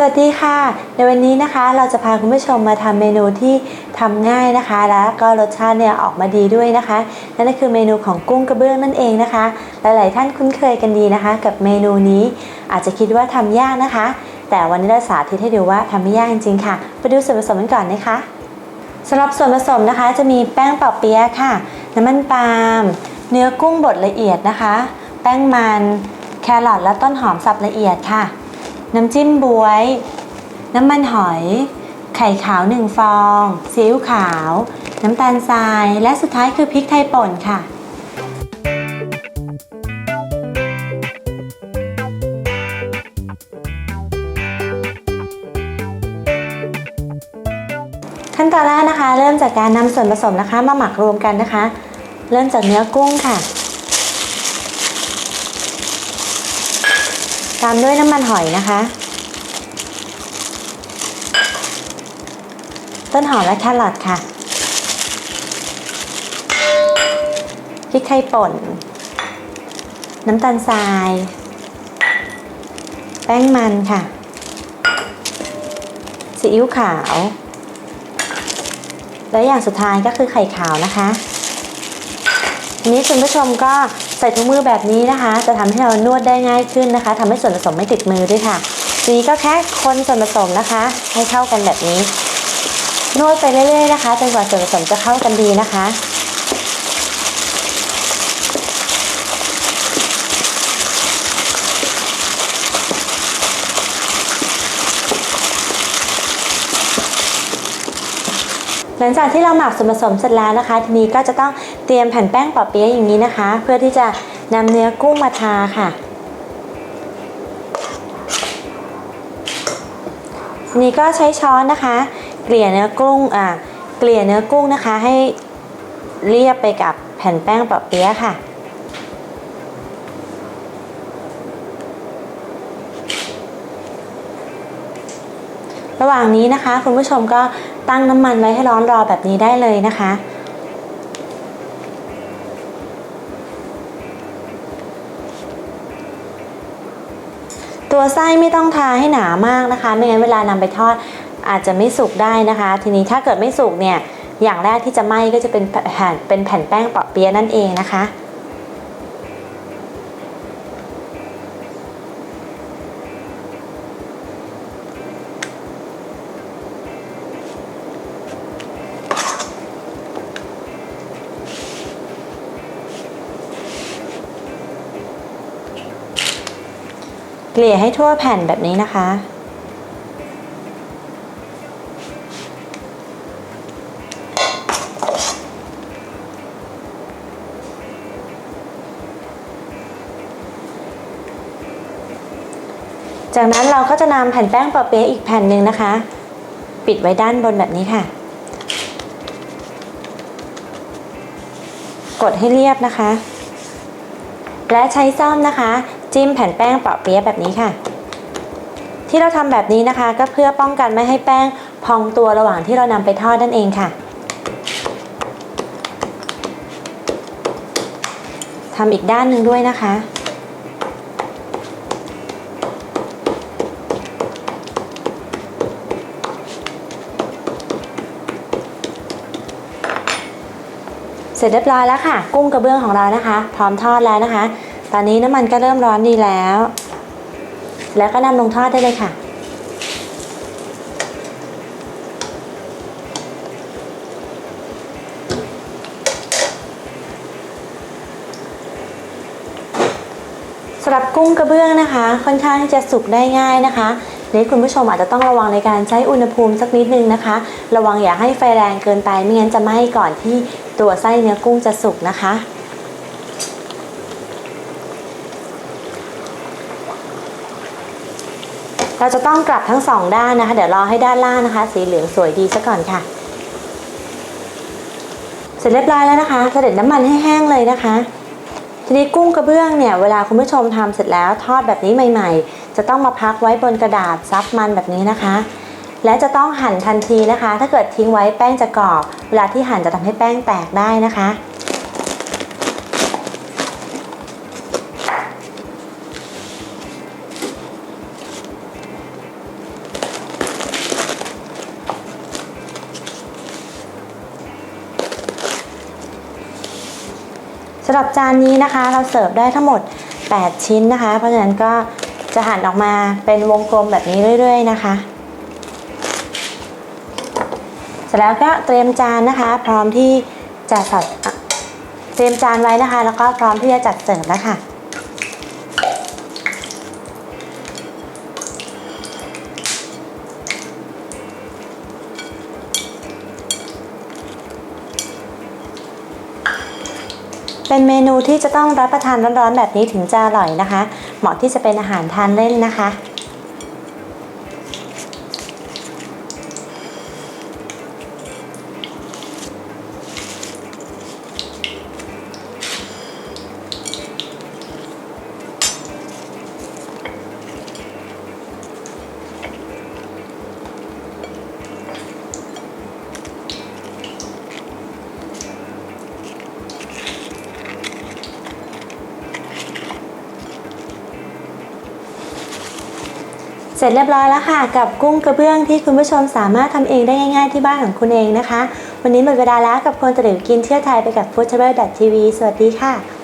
สวัสดีค่ะ ในวันนี้นะคะเราจะพาคุณผู้ชมมาทำเมนูที่ทำง่ายนะคะ แล้วก็รสชาติเนี่ยออกมาดีด้วยนะคะ นั่นก็คือเมนูของกุ้งกระเบื้องนั่นเองนะคะ หลายๆท่านคุ้นเคยกันดีนะคะ กับเมนูนี้อาจจะคิดว่าทำยากนะคะ แต่วันนี้เราสาธิตให้ดูว่าทำไม่ยากจริงๆค่ะ ไปดูส่วนผสมกันก่อนนะคะสำหรับส่วนผสมนะคะ จะมีแป้งเป่าเปี๊ยะค่ะ น้ำมันปาล์มเนื้อกุ้งบดละเอียดนะคะ แป้งมันแครอทและต้นหอมสับละเอียดค่ะ น้ำจิ้มบวย น้ำมันหอย ไข่ขาวหนึ่งฟอง ซีอิ๊วขาว น้ำตาลทราย และสุดท้ายคือพริกไทยป่นค่ะขั้นตอนแรกนะคะ เริ่มจากการนำส่วนผสมนะคะ มาหมักรวมกันนะคะ เริ่มจากเนื้อกุ้งค่ะ ตามด้วยน้ำมันหอยนะคะ ต้นหอมและแครอทค่ะพริกไทยป่น น้ำตาลทราย แป้งมันค่ะ ซีอิ๊วขาว และอย่างสุดท้ายก็คือไข่ขาวนะคะทีนี้คุณผู้ชมก็ ใส่ถุงมือแบบนี้นะคะ จะทำให้เรานวดได้ง่ายขึ้นนะคะทำให้ส่วนผสมไม่ติดมือด้วยค่ะ ทีนี้ก็แค่คนส่วนผสมนะคะ ให้เข้ากันแบบนี้ นวดไปเรื่อยๆนะคะจนกว่าส่วนผสมจะเข้ากันดีนะคะหลังจากที่เราหมักส่วนผสมเสร็จแล้วนะคะ ทีนี้ก็จะต้อง เตรียมแผ่นแป้งปอเปี๊ยะอย่างนี้นะคะ เพื่อที่จะนำเนื้อกุ้งมาทาค่ะ นี้ก็ใช้ช้อนนะคะ เกลี่ยเนื้อกุ้งอ่าเกลี่ยเนื้อกุ้งนะคะให้เรียบไปกับแผ่นแป้งปอเปี๊ยะค่ะระหว่างนี้นะคะ คุณผู้ชมก็ตั้งน้ำมันไว้ให้ร้อนรอแบบนี้ได้เลยนะคะ ตัวไส้ไม่ต้องทาให้หนามากนะคะ ไม่งั้นเวลานำไปทอดอาจจะไม่สุกได้นะคะ ทีนี้ถ้าเกิดไม่สุกเนี่ยอย่างแรกที่จะไหม้ก็จะเป็นแผ่นเป็นแผ่นแป้งเปาะเปี๊ยะนั่นเองนะคะ กลี่ยให้ทั่วแผ่นแบบนี้นะคะ จากนั้นเราก็จะนำแผ่นแป้งปอเปี๊ยะอีกแผ่นหนึ่งนะคะ ปิดไว้ด้านบนแบบนี้ค่ะ กดให้เรียบนะคะ และใช้ซ่อมนะคะ จิ้มแผ่นแป้งเปาะเปี๊ยะแบบนี้ค่ะ ที่เราทำแบบนี้นะคะ ก็เพื่อป้องกันไม่ให้แป้งพองตัวระหว่างที่เรานำไปทอดนั่นเองค่ะทำอีกด้านหนึ่งด้วยนะคะ เสร็จเรียบร้อยแล้วค่ะ กุ้งกระเบื้องของเรานะคะ พร้อมทอดแล้วนะคะ ตอนนี้น้ำมันก็เริ่มร้อนดีแล้ว แล้วก็นำลงทอดได้เลยค่ะ สำหรับกุ้งกระเบื้องนะคะ ค่อนข้างที่จะสุกได้ง่ายนะคะนี่คุณผู้ชมอาจจะต้องระวังในการใช้อุณหภูมิสักนิดนึงนะคะ ระวังอย่าให้ไฟแรงเกินไปไม่งั้นจะไหม้ก่อนที่ ตัวไส้เนื้อกุ้งจะสุกนะคะ เราจะต้องกลับทั้งสองด้านนะคะ เดี๋ยวรอให้ด้านล่างนะคะ สีเหลืองสวยดีซะก่อนค่ะ เสร็จเรียบร้อยแล้วนะคะเสด็จน้ำมันให้แห้งเลยนะคะทีนี้กุ้งกระเบื้องเนี่ยเวลาคุณผู้ชมทำเสร็จแล้วทอดแบบนี้ใหม่ ๆ จะต้องมาพักไว้บนกระดาษซับมันแบบนี้นะคะ และจะต้องหั่นทันทีนะคะ ถ้าเกิดทิ้งไว้แป้งจะกรอบ เวลาที่หั่นจะทำให้แป้งแตกได้นะคะ สำหรับจานนี้นะคะ เราเสิร์ฟได้ทั้งหมด 8 ชิ้นนะคะ เพราะฉะนั้นก็จะหั่นออกมาเป็นวงกลมแบบนี้เรื่อย ๆ นะคะ เสร็จแล้วก็เตรียมจานนะคะ พร้อมที่จะสัดเตรียมจานไว้นะคะ แล้วก็พร้อมที่จะจัดเสิร์ฟแล้วค่ะเป็นเมนูที่จะต้องรับประทานร้อนๆแบบนี้ถึงจะอร่อยนะคะ เหมาะที่จะเป็นอาหารทานเล่นนะคะ เสร็จเรียบร้อยแล้วค่ะ กับกุ้งกระเบื้องที่คุณผู้ชมสามารถทำเองได้ง่าย ๆที่บ้านของคุณเองนะคะ วันนี้หมดเวลาแล้วกับคนตะหลิวกินเที่ยวไทยไปกับ f o o d t r a v e l TV สวัสดีค่ะ